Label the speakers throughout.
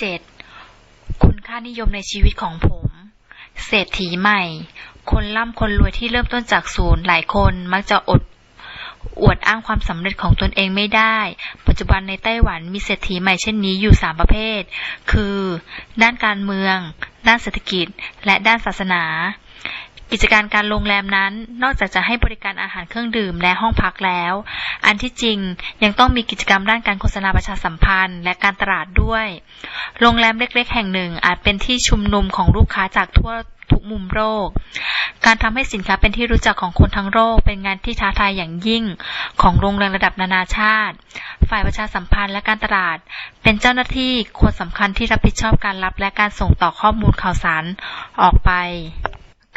Speaker 1: 7 คุณค่านิยมในชีวิตของผม เศรษฐีใหม่ คนร่ำคนรวยที่เริ่มต้นจากศูนย์หลายคนมักจะอดอวดอ้างความสำเร็จของตนเองไม่ได้ ปัจจุบันในไต้หวันมีเศรษฐีใหม่เช่นนี้อยู่ 3 ประเภท คือ ด้านการเมือง ด้านเศรษฐกิจ และด้านศาสนา กิจการการโรงแรมนั้น นอกจากจะให้บริการอาหารเครื่องดื่มและห้องพักแล้ว อันที่จริงยังต้องมีกิจกรรมด้านการโฆษณาประชาสัมพันธ์ และการตลาดด้วย โรงแรมเล็กๆ แห่งหนึ่งอาจเป็นที่ชุมนุมของลูกค้าจากทั่วทุกมุมโลก การทำให้สินค้าเป็นที่รู้จักของคนทั้งโลกเป็นงานที่ท้าทายอย่างยิ่งของโรงแรมระดับนานาชาติ ฝ่ายประชาสัมพันธ์และการตลาด เป็นเจ้าหน้าที่คนสำคัญที่รับผิดชอบการรับและการส่งต่อข้อมูลข่าวสารออกไป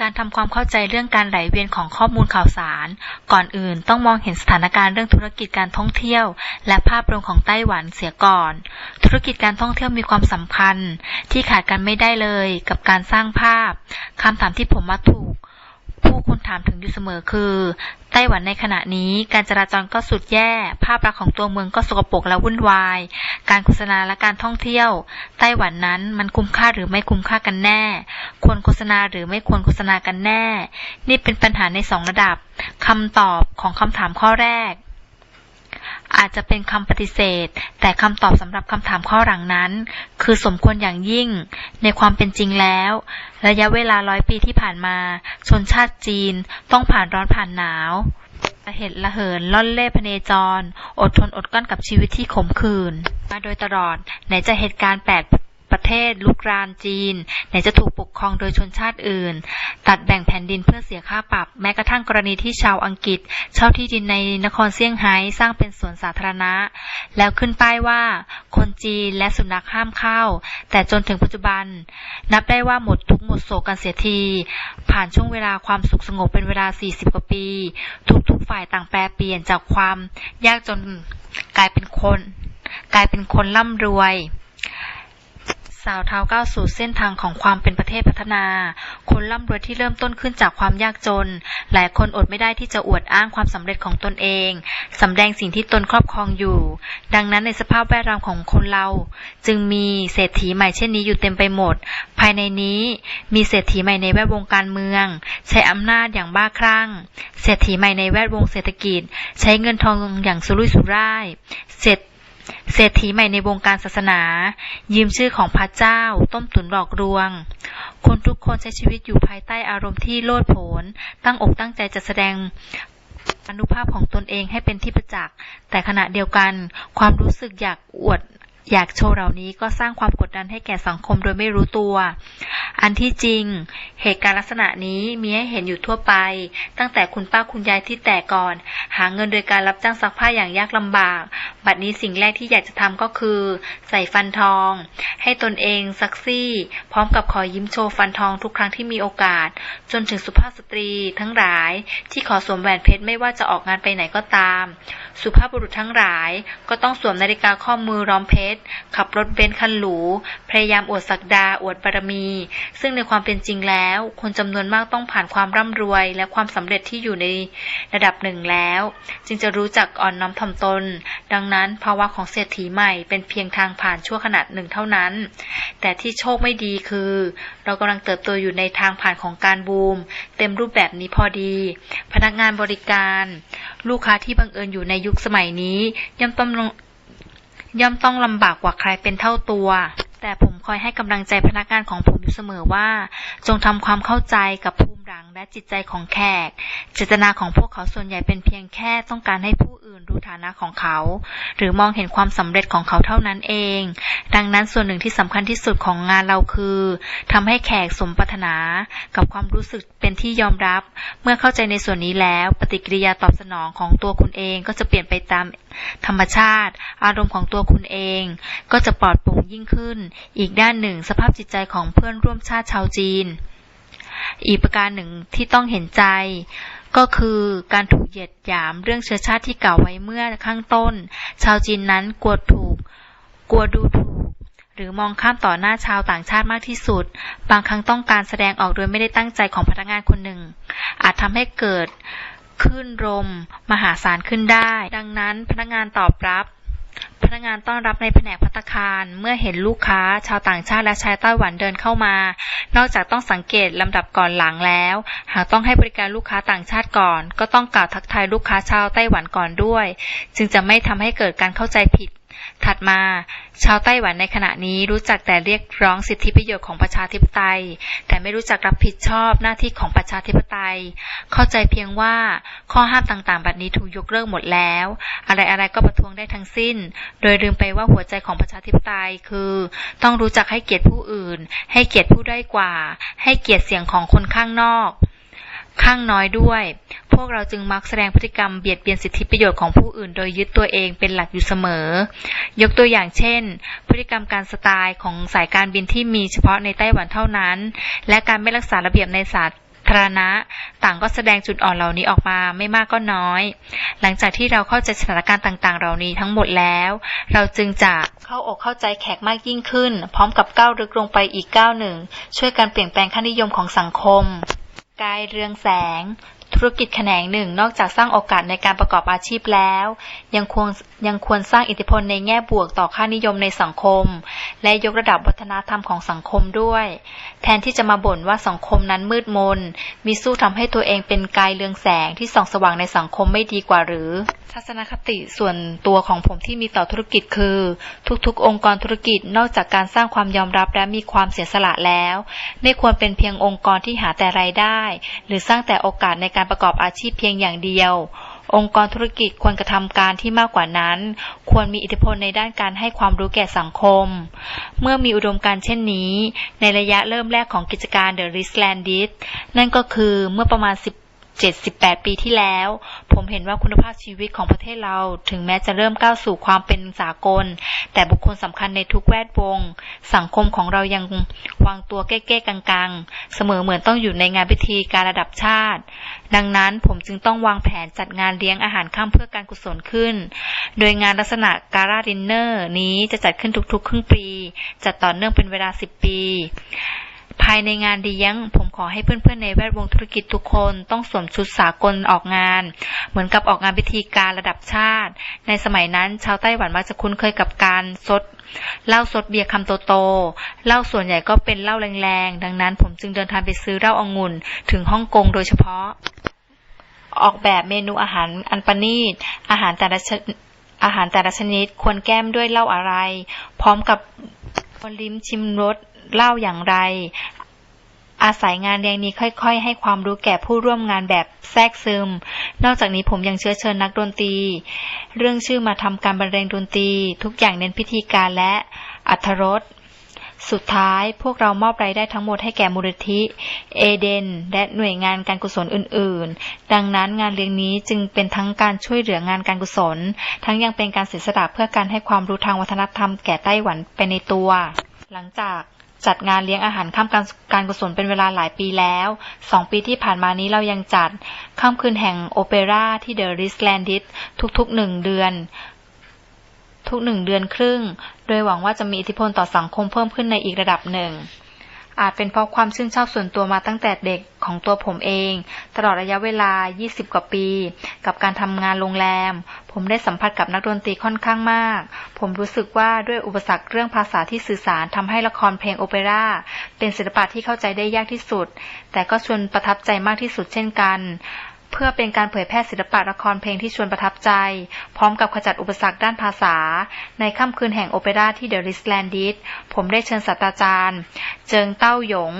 Speaker 1: การทำความเข้าใจเรื่องการไหลเวียนของข้อมูลข่าวสาร ก่อนอื่นต้องมองเห็นสถานการณ์เรื่องธุรกิจการท่องเที่ยว และภาพรวมของไต้หวันเสียก่อน ธุรกิจการท่องเที่ยวมีความสำคัญ ที่ขาดกันไม่ได้เลยกับการสร้างภาพคำถามที่ผมมาถูก ผู้คนถามถึงอยู่เสมอคือ ไต้หวันในขณะนี้การจราจรก็สุดแย่ ภาพลักษณ์ของตัวเมืองก็สกปรกและวุ่นวาย การโฆษณาและการท่องเที่ยว ไต้หวันนั้นมันคุ้มค่าหรือไม่คุ้มค่ากันแน่ ควรโฆษณาหรือไม่ควรโฆษณากันแน่ นี่เป็นปัญหาในสองระดับคำตอบของคำถามข้อแรก อาจจะเป็นคำปฏิเสธ แต่คำตอบสำหรับคำถามข้อหลังนั้น คือสมควรอย่างยิ่ง ในความเป็นจริงแล้ว ระยะเวลาร้อยปีที่ผ่านมา ชนชาติจีนต้องผ่านร้อนผ่านหนาวเหตุระเหินล่อนเล่พเนจร อดทนอดกั้นกับชีวิตที่ขมขื่นมาโดยตลอดไหนจะเหตุการณ์แปด ประเทศลุกรานจีน ไหนจะถูกปกครองโดยชนชาติอื่น ตัดแบ่งแผ่นดินเพื่อเสียค่าปรับ แม้กระทั่งกรณีที่ชาวอังกฤษเช่าที่ดินในนครเซี่ยงไฮ้สร้างเป็นสวนสาธารณะ แล้วขึ้นป้ายว่า คนจีนและสุนัขห้ามเข้า แต่จนถึงปัจจุบัน นับได้ว่าหมดทุกหมดโศกกันเสียที ผ่านช่วงเวลาความสุขสงบเป็นเวลา 40 กว่าปี ทุกๆฝ่ายต่างแปลเปลี่ยนจากความยากจนกลายเป็นคน กลายเป็นคนร่ำรวย สาวเท้าก้าวสู่เส้นทางของความเป็นประเทศพัฒนา คนร่ำรวยที่เริ่มต้นขึ้นจากความยากจน หลายคนอดไม่ได้ที่จะอวดอ้างความสำเร็จของตนเองสำแดงสิ่งที่ตนครอบครองอยู่ ดังนั้นในสภาพแวดล้อมของคนเรา จึงมีเศรษฐีใหม่เช่นนี้อยู่เต็มไปหมด ภายในนี้มีเศรษฐีใหม่ในแวดวงการเมือง ใช้อำนาจอย่างบ้าคลั่ง เศรษฐีใหม่ในแวดวงเศรษฐกิจ ใช้เงินทองอย่างสุรุ่ยสุร่ายเศรษ เศรษฐีใหม่ในวงการศาสนา ยืมชื่อของพระเจ้า ต้มตุนหลอกลวง คนทุกคนใช้ชีวิตอยู่ภายใต้อารมณ์ที่โลดโผน ตั้งอกตั้งใจจะแสดงอนุภาพของตนเองให้เป็นที่ประจักษ์ แต่ขณะเดียวกัน ความรู้สึกอยากอวด อยากโชว์เหล่านี้ก็สร้างความกดดันให้แก่สังคมโดยไม่รู้ตัว อันที่จริง เหตุการณ์ลักษณะนี้มีให้เห็นอยู่ทั่วไป ตั้งแต่คุณป้าคุณยายที่แต่ก่อน หาเงินโดยการรับจ้างซักผ้าอย่างยากลำบาก บัดนี้สิ่งแรกที่อยากจะทำก็คือ ใส่ฟันทอง ให้ตนเองซักซี่ พร้อมกับขอยิ้มโชว์ฟันทองทุกครั้งที่มีโอกาส จนถึงสุภาพสตรีทั้งหลาย ที่ขอสวมแหวนเพชรไม่ว่าจะออกงานไปไหนก็ตาม สุภาพบุรุษทั้งหลาย ก็ต้องสวมนาฬิกาข้อมือร้อมเพชรขับรถเบนซ์คันหรู พยายามอวดศักดา อวดบารมี ซึ่งในความเป็นจริงแล้ว คนจำนวนมากต้องผ่านความร่ำรวย และความสำเร็จที่อยู่ในระดับหนึ่งแล้ว จึงจะรู้จักอ่อนน้อมถ่อมตน ดังนั้นภาวะของเศรษฐีใหม่เป็นเพียงทางผ่านชั่วขณะหนึ่งเท่านั้น แต่ที่โชคไม่ดีคือ เรากำลังเติบโตอยู่ในทางผ่านของการบูม เต็มรูปแบบนี้พอดี พนักงานบริการ ลูกค้าที่บังเอิญอยู่ในยุคสมัยนี้ย่อมต้อง ย่อมต้องลำบากกว่าใครเป็นเท่าตัว แต่ผมคอยให้กำลังใจพนักงานของผมอยู่เสมอว่า จงทำความเข้าใจกับภูมิหลังและจิตใจของแขก เจตนาของพวกเขาส่วนใหญ่เป็นเพียงแค่ต้องการให้ผู้ อื่นรู้ฐานะของเขา หรือมองเห็นความสำเร็จของเขาเท่านั้นเอง ดังนั้นส่วนหนึ่งที่สำคัญที่สุดของงานเราคือทำให้แขกสมปรารถนา กับความรู้สึกเป็นที่ยอมรับ เมื่อเข้าใจในส่วนนี้แล้ว ปฏิกิริยาตอบสนองของตัวคุณเองก็จะเปลี่ยนไปตามธรรมชาติ อารมณ์ของตัวคุณเอง ก็จะปลอดโปร่งยิ่งขึ้น อีกด้านหนึ่ง สภาพจิตใจของเพื่อนร่วมชาติชาวจีน อีกประการหนึ่งที่ต้องเห็นใจ ก็คือการถูกเหยียดหยามเรื่องเชื้อชาติที่กล่าวไว้เมื่อข้างต้น ชาวจีนนั้นกลัวถูก กลัวดูถูก หรือมองข้ามต่อหน้าชาวต่างชาติมากที่สุด บางครั้งต้องการแสดงออกโดยไม่ได้ตั้งใจของพนักงานคนหนึ่ง อาจทำให้เกิดขึ้นรมมหาศาลขึ้นได้ ดังนั้นพนักงานตอบรับ พนักงานต้อนรับในแผนกพัตคารเมื่อเห็นลูกค้า ชาวต่างชาติและชายไต้หวันเดินเข้ามา นอกจากต้องสังเกตลำดับก่อนหลังแล้ว หากต้องให้บริการลูกค้าต่างชาติก่อน ก็ต้องกล่าวทักทายลูกค้าชาวไต้หวันก่อนด้วย จึงจะไม่ทำให้เกิดการเข้าใจผิด ถัดมา ชาวไต้หวันในขณะนี้รู้จักแต่เรียกร้องสิทธิประโยชน์ของประชาธิปไตย แต่ไม่รู้จักรับผิดชอบหน้าที่ของประชาธิปไตย เข้าใจเพียงว่าข้อห้ามต่างๆแบบนี้ถูกยกเลิกหมดแล้ว อะไรๆก็ประท้วงได้ทั้งสิ้น โดยลืมไปว่าหัวใจของประชาธิปไตยคือ ต้องรู้จักให้เกียรติผู้อื่น ให้เกียรติผู้ด้อยกว่า ให้เกียรติเสียงของคนข้างนอก ข้างน้อยด้วย พวกเราจึงมักแสดงพฤติกรรมเบียดเบียนสิทธิประโยชน์ของผู้อื่น โดยยึดตัวเองเป็นหลักอยู่เสมอ ยกตัวอย่างเช่น พฤติกรรมการสไตล์ของสายการบินที่มีเฉพาะในไต้หวันเท่านั้น และการไม่รักษาระเบียบในสาธารณะ ต่างก็แสดงจุดอ่อนเหล่านี้ออกมาไม่มากก็น้อย หลังจากที่เราเข้าใจสถานการณ์ต่าง ๆ เหล่านี้ทั้งหมดแล้ว เราจึงจะเข้าอกเข้าใจแขกมากยิ่งขึ้น พร้อมกับก้าวลึกลงไปอีกก้าวหนึ่ง ช่วยกันเปลี่ยนแปลงค่านิยมของสังคม กายเรืองแสง ธุรกิจแขนงหนึ่งนอกจากสร้างโอกาสในการประกอบอาชีพแล้ว ยังควรยังควรสร้างอิทธิพลในแง่บวกต่อค่านิยมในสังคม และยกระดับวัฒนธรรมของสังคมด้วย แทนที่จะมาบ่นว่าสังคมนั้นมืดมน มีสู้ทำให้ตัวเองเป็นกายเรืองแสงที่ส่องสว่างในสังคมไม่ดีกว่าหรือ ทัศนคติส่วนตัวของผมที่มีต่อธุรกิจคือ ทุกๆ องค์กรธุรกิจนอกจากการสร้างความยอมรับและมีความเสียสละแล้ว ไม่ควรเป็นเพียงองค์กรที่หาแต่รายได้ หรือสร้างแต่โอกาสในการประกอบอาชีพเพียงอย่างเดียว องค์กรธุรกิจควรกระทำการที่มากกว่านั้น ควรมีอิทธิพลในด้านการให้ความรู้แก่สังคม เมื่อมีอุดมการเช่นนี้ ในระยะเริ่มแรกของกิจการ The r i s l a n d i s นั่นก็คือเมื่อประมาณ 10 78 ปีที่แล้ว ผมเห็นว่าคุณภาพชีวิตของประเทศเราถึงแม้จะเริ่มก้าวสู่ความเป็นสากล แต่บุคคลสำคัญในทุกแวดวง สังคมของเรายังวางตัวเก้ๆกังๆ เสมอเหมือนต้องอยู่ในงานพิธีการระดับชาติ ดังนั้นผมจึงต้องวางแผนจัดงานเลี้ยงอาหารค่ำเพื่อการกุศลขึ้น โดยงานลักษณะการาดินเนอร์นี้จะจัดขึ้นทุกๆ ครึ่งปี จัดต่อเนื่องเป็นเวลา 10 ปี ภายในงานเลี้ยงผมขอให้เพื่อนๆในแวดวงธุรกิจทุกคนต้องสวมชุดสากลออกงาน เหมือนกับออกงานพิธีการระดับชาติ ในสมัยนั้นชาวไต้หวันมักจะคุ้นเคยกับการซดเหล้าซดเบียร์คำโตๆเหล้าส่วนใหญ่ก็เป็นเหล้าแรงๆ ดังนั้นผมจึงเดินทางไปซื้อเหล้าองุ่นถึงฮ่องกงโดยเฉพาะ ออกแบบเมนูอาหารอันประณีต อาหารแต่ละอาหารแต่ละชนิดควรแก้มด้วยเหล้าอะไร พร้อมกับควรลิ้มชิมรส เล้าอย่างไร อาศัยงานเลี้ยงนี้ค่อย ๆ ให้ความรู้แก่ผู้ร่วมงานแบบแทรกซึม นอกจากนี้ผมยังเชื้อเชิญนักดนตรี เรื่องชื่อมาทำการบรรเลงดนตรี ทุกอย่างเน้นพิธีการและอัธรสสุดท้ายพวกเรามอบรายได้ทั้งหมดให้แก่มูลนิธิ เอเดน และหน่วยงานการกุศลอื่น ๆ ดังนั้นงานเลี้ยงนี้จึงเป็นทั้งการช่วยเหลืองานการกุศล ทั้งยังเป็นการเสียสละเพื่อการให้ความรู้ทางวัฒนธรรมแก่ไต้หวันไปในตัว หลังจาก จัดงานเลี้ยงอาหารค่ำการการกุศลเป็นเวลาหลายปีแล้วสองปีที่ผ่านมานี้เรายังจัดค่ำคืนแห่งโอเปร่าที่เดอะริสแลนดิสทุกๆหนึ่งเดือน ทุกหนึ่งเดือนครึ่ง โดยหวังว่าจะมีอิทธิพลต่อสังคมเพิ่มขึ้นในอีกระดับหนึ่ง อาจเป็นเพราะความชื่นชอบส่วนตัวมาตั้งแต่เด็กของตัวผมเอง ตลอดระยะเวลา 20 กว่าปี กับการทำงานโรงแรม ผมได้สัมผัสกับนักดนตรีค่อนข้างมาก ผมรู้สึกว่าด้วยอุปสรรคเรื่องภาษาที่สื่อสารทำให้ละครเพลงโอเปร่าเป็นศิลปะที่เข้าใจได้ยากที่สุด แต่ก็ชวนประทับใจมากที่สุดเช่นกัน เพื่อเป็นการเผยแพร่ศิลปะละครเพลงที่ชวนประทับใจ พร้อมกับขจัดอุปสรรคด้านภาษา ในค่ำคืนแห่งโอเปร่าที่เดอะริสแลนดิสผมได้เชิญศาสตราจารย์ เจิงเต้าหยง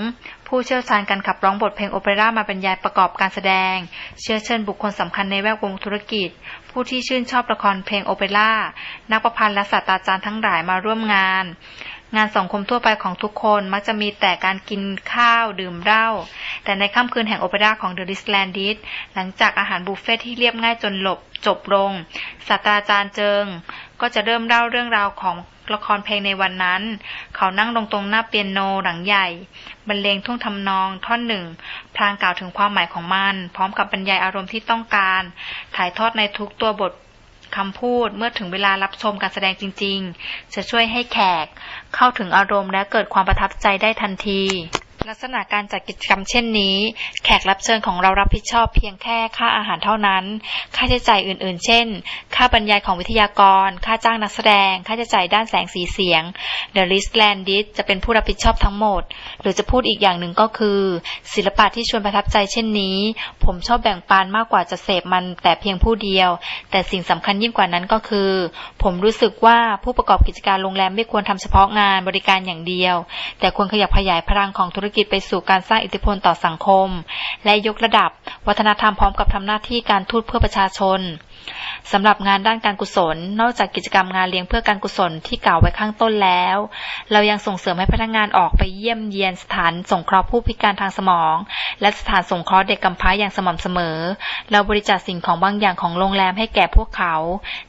Speaker 1: ผู้เชี่ยวชาญการขับร้องบทเพลงโอเปร่ามาบรรยายประกอบการแสดง เชื้อเชิญบุคคลสำคัญในแวดวงธุรกิจ ผู้ที่ชื่นชอบละครเพลงโอเปร่านักประพันธ์และศาสตราจารย์ทั้งหลายมาร่วมงาน งานสังคมทั่วไปของทุกคนมักจะมีแต่การกินข้าวดื่มเหล้า แต่ในค่ำคืนแห่งโอเปร่าของเดอะริสแลนดิสหลังจากอาหารบุฟเฟ่ที่เรียบง่ายจนหลบจบลงศาสตราจารย์เจิง ก็จะเริ่มเล่าเรื่องราวของละครเพลงในวันนั้น เขานั่งลงตรงหน้าเปียโนหลังใหญ่ บรรเลงท่วงทำนองท่อนหนึ่ง พลางกล่าวถึงความหมายของมัน พร้อมกับบรรยายอารมณ์ที่ต้องการ ถ่ายทอดในทุกตัวบทคำพูดเมื่อถึงเวลารับชมการแสดงจริง ๆ จะช่วยให้แขก เข้าถึงอารมณ์และเกิดความประทับใจได้ทันที ลักษณะการจัดกิจกรรมเช่นนี้ แขกรับเชิญของเรารับผิดชอบเพียงแค่ค่าอาหารเท่านั้น ค่าใช้จ่ายอื่นๆ เช่น ค่าบรรยายของวิทยากร ค่าจ้างนักแสดง ค่าใช้จ่ายด้านแสงสีเสียง The List Landis จะเป็นผู้รับผิดชอบทั้งหมด หรือจะพูดอีกอย่างหนึ่งก็คือ ศิลปะที่ชวนประทับใจเช่นนี้ ผมชอบแบ่งปันมากกว่าจะเสพมันแต่เพียงผู้เดียว แต่สิ่งสำคัญยิ่งกว่านั้นก็คือ ผมรู้สึกว่าผู้ประกอบกิจการโรงแรมไม่ควรทำเฉพาะงานบริการอย่างเดียว แต่ควรขยับขยายพลังของธุรกิจไปสู่การสร้างอิทธิพลต่อสังคม และยกระดับ วัฒนธรรมพร้อมกับทำหน้าที่การทูตเพื่อประชาชน สำหรับงานด้านการกุศล นอกจากกิจกรรมงานเลี้ยงเพื่อการกุศลที่กล่าวไว้ข้างต้นแล้ว เรายังส่งเสริมให้พนักงานออกไปเยี่ยมเยียนสถานสงเคราะห์ผู้พิการทางสมอง และสถานสงเคราะห์เด็กกำพร้าอย่างสม่ำเสมอ เราบริจาคสิ่งของบางอย่างของโรงแรมให้แก่พวกเขา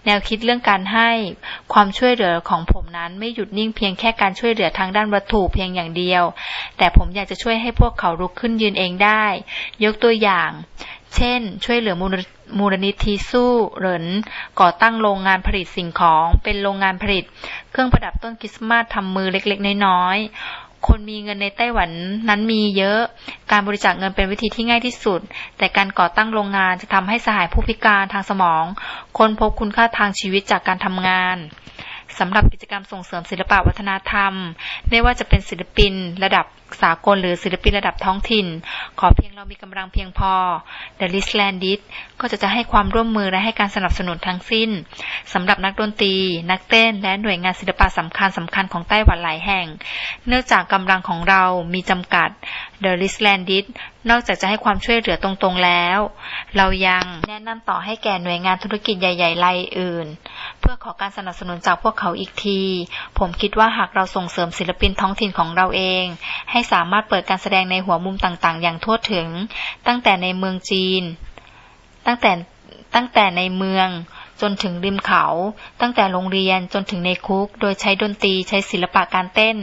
Speaker 1: แนวคิดเรื่องการให้ความช่วยเหลือของผมนั้นไม่หยุดนิ่งเพียงแค่การช่วยเหลือทางด้านวัตถุเพียงอย่างเดียว แต่ผมอยากจะช่วยให้พวกเขาลุกขึ้นยืนเองได้ ยกตัวอย่าง เช่น ช่วยเหลือมูล มูลนิธิสู้เหรินก่อตั้งโรงงานผลิตสิ่งของ เป็นโรงงานผลิต เครื่องประดับต้นคริสต์มาสทำมือเล็กๆ น้อยๆ คนมีเงินในไต้หวันนั้นมีเยอะ การบริจาคเงินเป็นวิธีที่ง่ายที่สุด แต่การก่อตั้งโรงงานจะทำให้สหายผู้พิการทางสมอง ค้นพบคุณค่าทางชีวิตจากการทำงานสำหรับกิจกรรมส่งเสริมศิลปะวัฒนธรรม ไม่ว่าจะเป็นศิลปิน ระดับ สากลหรือศิลปินระดับท้องถิ่น ขอเพียงเรามีกำลังเพียงพอ The List Landis ก็จะจะให้ความร่วมมือและให้การสนับสนุนทั้งสิ้นสำหรับนักดนตรี นักเต้น และหน่วยงานศิลปะสำคัญสำคัญของไต้หวันหลายแห่ง เนื่องจากกำลังของเรามีจำกัด The List Landis นอกจากจะให้ความช่วยเหลือตรงๆแล้ว เรายังแนะนำต่อให้แก่หน่วยงานธุรกิจใหญ่ๆรายอื่น เพื่อขอการสนับสนุนจากพวกเขาอีกที ผมคิดว่าหากเราส่งเสริมศิลปินท้องถิ่นของเราเอง ให้สามารถเปิดการแสดงในหัวมุมต่างๆ อย่างทั่วถึง ตั้งแต่ในเมืองจีน ตั้งแต่ตั้งแต่ในเมือง จนถึงริมเขา ตั้งแต่โรงเรียนจนถึงในคุก โดยใช้ดนตรีใช้ศิลปะการเต้น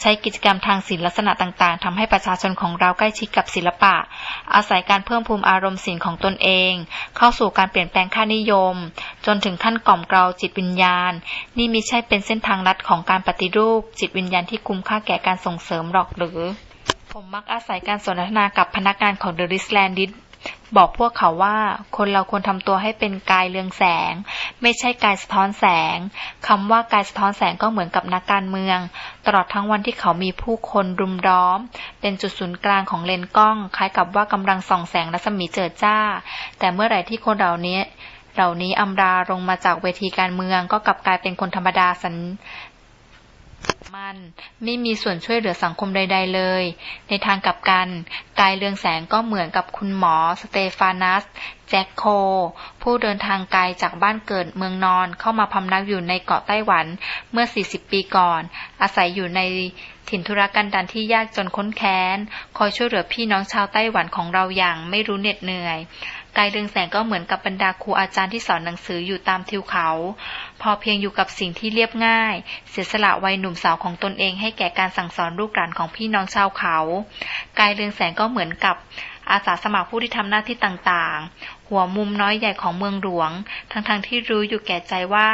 Speaker 1: ใช้กิจกรรมทางศิลปลักษณะต่างๆทำให้ประชาชนของเราใกล้ชิดกับศิลปะ อาศัยการเพิ่มภูมิอารมณ์ศิลป์ของตนเอง เข้าสู่การเปลี่ยนแปลงค่านิยม จนถึงขั้นกล่อมเกลาจิตวิญญาณ นี่มิใช่เป็นเส้นทางลัดของการปฏิรูป จิตวิญญาณที่คุ้มค่าแก่การส่งเสริมหรอกหรือ ผมมักอาศัยการสนทนากับพนักงานของ The r i s l a n d i s บอกพวกเขาว่า คนเราควรทำตัวให้เป็นกายเรืองแสง ไม่ใช่กายสะท้อนแสงคำว่ากายสะท้อนแสงก็เหมือนกับนักการเมือง ตลอดทั้งวันที่เขามีผู้คนรุมร้อม เป็นจุดศูนย์กลางของเลนกล้อง คล้ายกับว่ากำลังส่องแสงรัศมีเจิดจ้า แต่เมื่อไหร่ที่คนเหล่านี้เหล่านี้อำราลงมาจากเวทีการเมืองก็กลับกลายเป็นคนธรรมดาสัน มัน ไม่มีส่วนช่วยเหลือสังคมใด ๆ เลย ในทางกลับกัน กายเรืองแสงก็เหมือนกับคุณหมอสเตฟานัส แจ็คโค ผู้เดินทางไกลจากบ้านเกิดเมืองนอนเข้ามาพำนักอยู่ในเกาะไต้หวันเมื่อ 40 ปีก่อน อาศัยอยู่ในถิ่นธุรกันดารที่ยากจนค้นแค้น คอยช่วยเหลือพี่น้องชาวไต้หวันของเราอย่างไม่รู้เหน็ดเหนื่อย กายเรืองแสงก็เหมือนกับบรรดาครูอาจารย์ที่สอนหนังสืออยู่ตามทิวเขา พอเพียงอยู่กับสิ่งที่เรียบง่าย เสียสละวัยหนุ่มสาวของตนเองให้แก่การสั่งสอนลูกหลานของพี่น้องชาวเขา กายเรืองแสงก็เหมือนกับอาสาสมัครผู้ที่ทำหน้าที่ต่างๆ หัวมุมน้อยใหญ่ของเมืองหลวง ทั้งๆทที่รู้อยู่แก่ใจว่า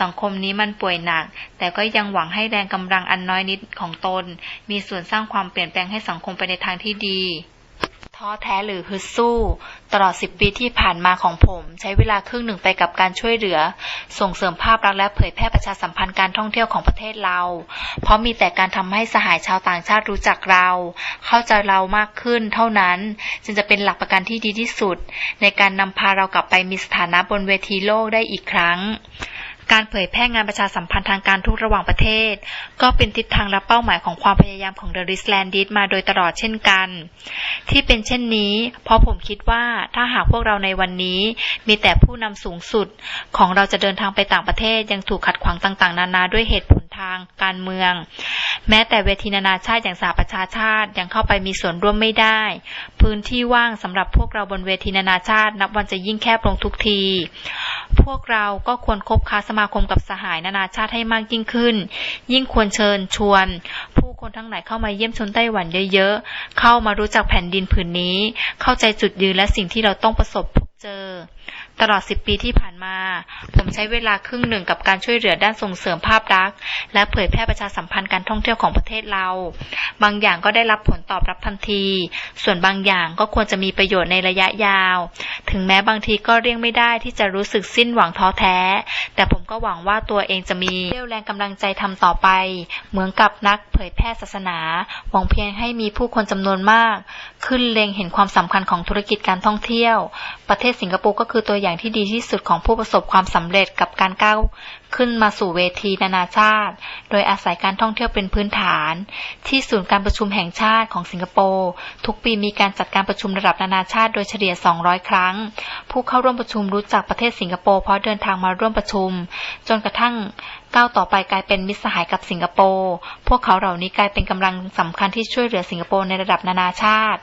Speaker 1: สังคมนี้มันป่วยหนัก แต่ก็ยังหวังให้แรงกำลังอันน้อยนิดของตน มีส่วนสร้างความเปลี่ยนแปลงให้สังคมไปในทางที่ดี ท้อแท้หรือฮึดสู้ ตลอด 10 ปีที่ผ่านมาของผม ใช้เวลาครึ่งหนึ่งไปกับการช่วยเหลือ ส่งเสริมภาพลักษณ์และเผยแพร่ประชาสัมพันธ์การท่องเที่ยวของประเทศเรา เพราะมีแต่การทำให้สหายชาวต่างชาติรู้จักเรา เข้าใจเรามากขึ้นเท่านั้น จึงจะเป็นหลักประกันที่ดีที่สุด ในการนำพาเรากลับไปมีสถานะบนเวทีโลกได้อีกครั้ง การเผยแพร่งานประชาสัมพันธ์ทางการทูตระหว่างประเทศ ก็เป็นทิศทางและเป้าหมายของความพยายามของเดอะริสแลนดิสมาโดยตลอดเช่นกัน ที่เป็นเช่นนี้ เพราะผมคิดว่าถ้าหากพวกเราในวันนี้มีแต่ผู้นำสูงสุด ของเราจะเดินทางไปต่างประเทศยังถูกขัดขวางต่างๆ นานาด้วยเหตุผล ทางการเมือง แม้แต่เวทีนานาชาติอย่างสหประชาชาติยังเข้าไปมีส่วนร่วมไม่ได้ พื้นที่ว่างสำหรับพวกเราบนเวทีนานาชาตินับวันจะยิ่งแคบลงทุกที พวกเราก็ควรคบค้าสมาคมกับสหายนานาชาติให้มากยิ่งขึ้น ยิ่งควรเชิญชวน ผู้คนทั้งหลายเข้ามาเยี่ยมชมไต้หวันเยอะๆ เข้ามารู้จักแผ่นดินผืนนี้ เข้าใจจุดยืนและสิ่งที่เราต้องประสบพบ เจอ ตลอด 10 ปีที่ผ่านมา ผมใช้เวลาครึ่งหนึ่งกับการช่วยเหลือด้านส่งเสริมภาพลักษณ์และเผยแพร่ประชาสัมพันธ์การท่องเที่ยวของประเทศเรา บางอย่างก็ได้รับผลตอบรับทันที ส่วนบางอย่างก็ควรจะมีประโยชน์ในระยะยาว ถึงแม้บางทีก็เลี่ยงไม่ได้ที่จะรู้สึกสิ้นหวังท้อแท้ แต่ผมก็หวังว่าตัวเองจะมีเรี่ยวแรงกำลังใจทำต่อไป เหมือนกับนักเผยแพร่ศาสนา หวังเพียงให้มีผู้คนจำนวนมาก ขึ้นเล็งเห็นความสำคัญของธุรกิจการท่องเที่ยว ประเทศสิงคโปร์ก็คือตัวอย่างที่ดีที่สุดของผู้ประสบความสำเร็จกับการก้าว ขึ้นมาสู่เวทีนานาชาติ โดยอาศัยการท่องเที่ยวเป็นพื้นฐาน ที่ศูนย์การประชุมแห่งชาติของสิงคโปร์ทุกปีมีการจัดการประชุมระดับนานาชาติโดยเฉลี่ย 200 ครั้ง ผู้เข้าร่วมประชุมรู้จักประเทศสิงคโปร์เพราะเดินทางมาร่วมประชุม จนกระทั่งก้าวต่อไปกลายเป็นมิตรสหายกับสิงคโปร์ พวกเขาเหล่านี้กลายเป็นกำลังสำคัญที่ช่วยเหลือสิงคโปร์ในระดับนานาชาติ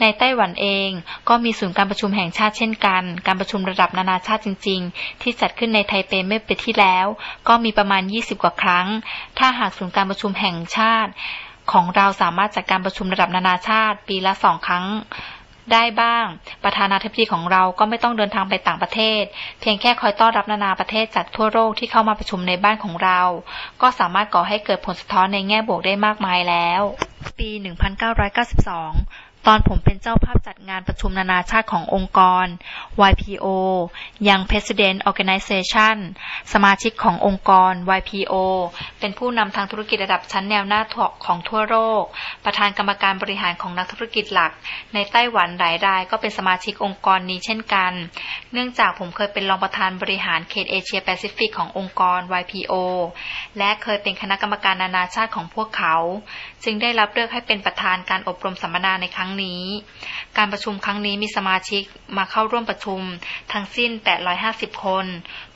Speaker 1: ในไต้หวันเองก็มีศูนย์การประชุมแห่งชาติเช่นกัน การประชุมระดับนานาชาติจริง ๆ ที่จัดขึ้นในไทเปเมื่อปีที่แล้วก็มีประมาณ 20 กว่าครั้ง ถ้าหากศูนย์การประชุมแห่งชาติ ของเราสามารถจัดการประชุมระดับนานาชาติ ปีละสองครั้งได้บ้าง ประธานาธิบดีของเราก็ไม่ต้องเดินทางไปต่างประเทศ เพียงแค่คอยต้อนรับนานาประเทศจากทั่วโลกที่เข้ามาประชุมในบ้านของเรา ก็สามารถก่อให้เกิดผลสะท้อนในแง่บวกได้มากมายแล้ว ปี 1992 ตอนผมเป็นเจ้าภาพจัดงานประชุมนานาชาติขององค์กร YPO ยัง President Organization สมาชิกขององค์กร YPO เป็นผู้นำทางธุรกิจระดับชั้นแนวหน้าของทั่วโลก ประธานกรรมการบริหารของนักธุรกิจหลัก ในไต้หวันหลายรายก็เป็นสมาชิกองค์กรนี้เช่นกัน เนื่องจากผมเคยเป็นรองประธานบริหารเขตเอเชียแปซิฟิกขององค์กร YPO และเคยเป็นคณะกรรมการนานาชาติของพวกเขา จึงได้รับเลือกให้เป็นประธานการอบรมสัมมนาในครั้งนี้ การประชุมครั้งนี้มีสมาชิกมาเข้าร่วมประชุม ทั้งสิ้น 850 คน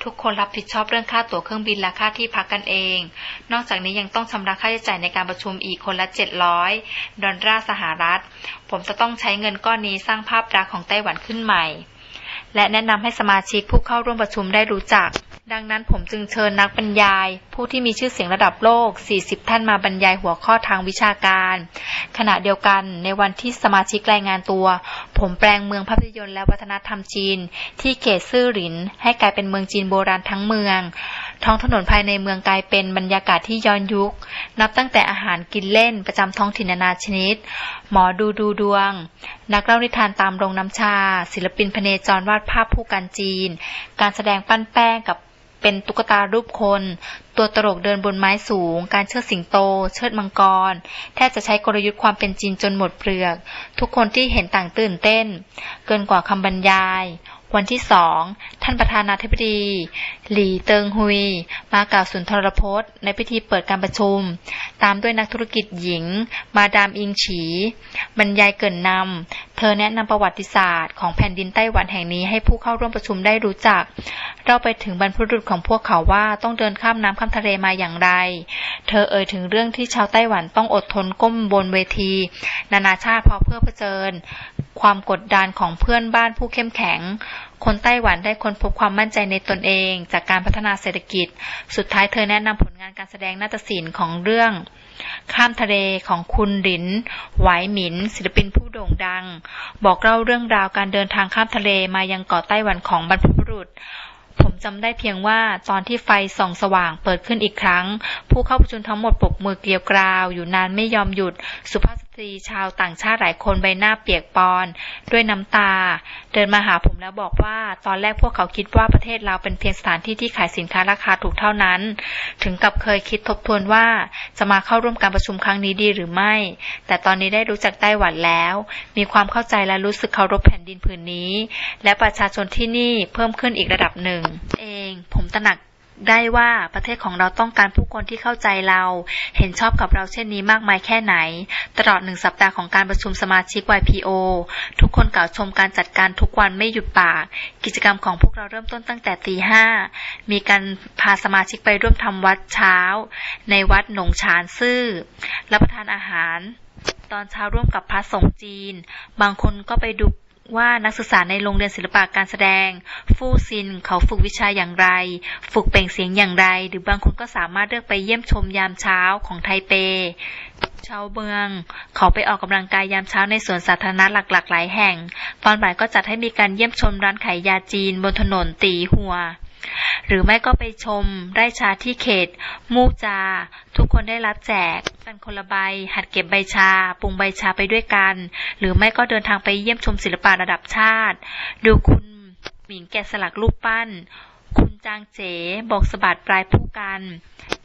Speaker 1: ทุกคนรับผิดชอบเรื่องค่าตั๋วเครื่องบินและค่าที่พักกันเอง นอกจากนี้ยังต้องชำระค่าใช้จ่ายในการประชุมอีกคนละ 700 ดอลลาร์สหรัฐ ผมจะต้องใช้เงินก้อนนี้สร้างภาพลักษณ์ของไต้หวันขึ้นใหม่ และแนะนำให้สมาชิกผู้เข้าร่วมประชุมได้รู้จัก ดังนั้นผมจึงเชิญนักบรรยาย ผู้ที่มีชื่อเสียงระดับโลก 40 ท่านมาบรรยายหัวข้อทางวิชาการ ขณะเดียวกันในวันที่สมาชิกรายงานตัว ผมแปลงเมืองภาพยนตร์และวัฒนธรรมจีน ที่เขตซื่อหลิน ให้กลายเป็นเมืองจีนโบราณทั้งเมือง ท้องถนนภายในเมืองกลายเป็นบรรยากาศที่ย้อนยุค นับตั้งแต่อาหารกินเล่นประจำท้องถิ่นนานาชนิด หมอดูดูดวง นักเล่านิทานตามโรงน้ำชา ศิลปินพเนจรวาดภาพผู้กันจีน การแสดงปั้นแป้งกับเป็นตุ๊กตารูปคน ตัวตลกเดินบนไม้สูง การเชิดสิงโต เชิดมังกร แทบจะใช้กลยุทธ์ความเป็นจีนจนหมดเปลือก ทุกคนที่เห็นต่างตื่นเต้น เกินกว่าคำบรรยาย วันที่สองท่านประธานาธิบดี หลี่เติงฮุย มากล่าวสุนทรพจน์ ในพิธีเปิดการประชุม ตามด้วยนักธุรกิจหญิง มาดามอิงฉี บรรยายเกินนำ เธอแนะนำประวัติศาสตร์ของแผ่นดินไต้หวันแห่งนี้ให้ผู้เข้าร่วมประชุมได้รู้จัก เราไปถึงบรรพบุรุษของพวกเขาว่าต้องเดินข้ามน้ำข้ามทะเลมาอย่างไร เธอเอ่ยถึงเรื่องที่ชาวไต้หวันต้องอดทนก้มบนเวที นานาชาติพราะเพื่อเผชิญ ความกดดันของเพื่อนบ้านผู้เข้มแข็ง คนไต้หวันได้ค้นพบความมั่นใจในตนเอง จากการพัฒนาเศรษฐกิจ สุดท้ายเธอแนะนำผลงานการแสดงนาฏศิลป์ของเรื่อง ข้ามทะเลของคุณหลิน ไหวหมิน ศิลปินผู้โด่งดัง บอกเล่าเรื่องราวการเดินทางข้ามทะเลมายังเกาะไต้หวันของบรรพบุรุษผมจำได้เพียงว่าตอนที่ไฟส่องสว่างเปิดขึ้นอีกครั้ง ผู้เข้าประชุมทั้งหมดปรบมือเกลียวกราว อยู่นานไม่ยอมหยุดสุภาพ รีชาวต่างชาติหลายคนใบหน้าเปียกปอนด้วยน้ำตา เดินมาหาผมแล้วบอกว่า ตอนแรกพวกเขาคิดว่าประเทศเราเป็นเพียงสถานที่ที่ขายสินค้าราคาถูกเท่านั้น ถึงกับเคยคิดทบทวนว่าจะมาเข้าร่วมการประชุมครั้งนี้ดีหรือไม่ แต่ตอนนี้ได้รู้จักไต้หวันแล้ว มีความเข้าใจและรู้สึกเคารพแผ่นดินผืนนี้ และประชาชนที่นี่เพิ่มขึ้นอีกระดับหนึ่ง เอง ผมตระหนัก ได้ว่าประเทศของเราต้องการผู้คนที่เข้าใจเรา เห็นชอบกับเราเช่นนี้มากมายแค่ไหน ตลอดหนึ่งสัปดาห์ของการประชุมสมาชิก YPO ทุกคนกล่าวชมการจัดการทุกวันไม่หยุดปาก กิจกรรมของพวกเราเริ่มต้นตั้งแต่ตีห้ามีการพาสมาชิกไปร่วมทำวัดเช้า ในวัดหนงชานซื่อรับประทานอาหาร ตอนเช้าร่วมกับพระสงฆ์จีน บางคนก็ไปดู ว่านักศึกษาในโรงเรียนศิลปะการแสดง ฟู่ซินเขาฝึกวิชาอย่างไร ฝึกเปล่งเสียงอย่างไร หรือบางคนก็สามารถเลือกไปเยี่ยมชมยามเช้าของไทเป ชาวเมือง เขาไปออกกำลังกายยามเช้าในสวนสาธารณะหลักๆ หลายแห่ง ตอนบ่ายก็จัดให้มีการเยี่ยมชมร้านขายยาจีนบนถนนตีหัว หรือไม่ก็ไปชมไร่ชาที่เขต มูจา ทุกคนได้รับแจกกันคนละใบ หัดเก็บใบชา ปรุงใบชาไปด้วยกัน หรือไม่ก็เดินทางไปเยี่ยมชมศิลปะระดับชาติ ดูคุณหมิงแกะสลักรูปปั้น คุณจางเจ๋บอกสะบัดปลายผู้กัน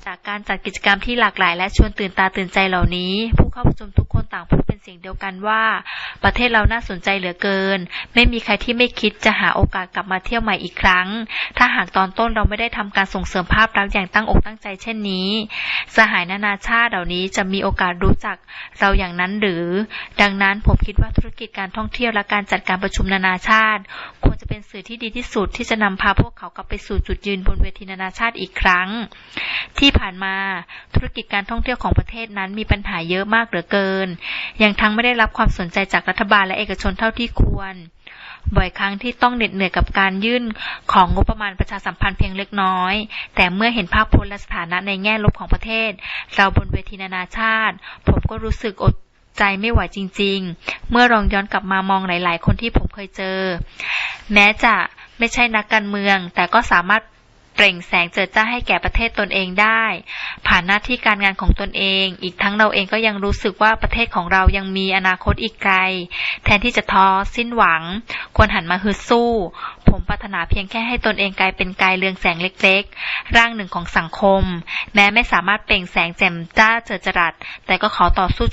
Speaker 1: จากการจัดกิจกรรมที่หลากหลายและชวนตื่นตาตื่นใจเหล่านี้ ผู้เข้าประชุมทุกคนต่างพูด เสียงเดียวกันว่า ประเทศเราน่าสนใจเหลือเกิน ไม่มีใครที่ไม่คิดจะหาโอกาสกลับมาเที่ยวใหม่อีกครั้ง ถ้าหากตอนต้นเราไม่ได้ทำการส่งเสริมภาพลักษณ์อย่างตั้งอกตั้งใจเช่นนี้ สหายนานาชาติเหล่านี้จะมีโอกาสรู้จักเราอย่างนั้นหรือ ดังนั้นผมคิดว่าธุรกิจการท่องเที่ยวและการจัดการประชุมนานาชาติ ควรจะเป็นสื่อที่ดีที่สุดที่จะนำพาพวกเขากลับไปสู่จุดยืนบนเวทีนานาชาติอีกครั้ง ที่ผ่านมาธุรกิจการท่องเที่ยวของประเทศนั้นมีปัญหาเยอะมากเหลือเกิน ยังทั้งไม่ได้รับความสนใจจากรัฐบาลและเอกชนเท่าที่ควร บ่อยครั้งที่ต้องเหน็ดเหนื่อยกับการยื่นของงบประมาณประชาสัมพันธ์เพียงเล็กน้อย แต่เมื่อเห็นภาพพจน์และสถานะในแง่ลบของประเทศ เราบนเวทีนานาชาติ ผมก็รู้สึกอดใจไม่ไหวจริง ๆ เมื่อลองย้อนกลับมามองหลาย ๆ คนที่ผมเคยเจอ แม้จะไม่ใช่นักการเมือง แต่ก็สามารถ เปล่งแสงเจิดจ้าให้แก่ประเทศตนเองได้ ผ่านหน้าที่การงานของตนเอง อีกทั้งเราเองก็ยังรู้สึกว่าประเทศของเรายังมีอนาคตอีกไกล แทนที่จะท้อสิ้นหวัง ควรหันมาฮึดสู้ ผมปรารถนาเพียงแค่ให้ตนเองกลายเป็นกายเรืองแสงเล็กๆ ร่างหนึ่งของสังคม แม้ไม่สามารถเปล่งแสงแจ่มจ้าเจิดจรัส แต่ก็ขอต่อสู้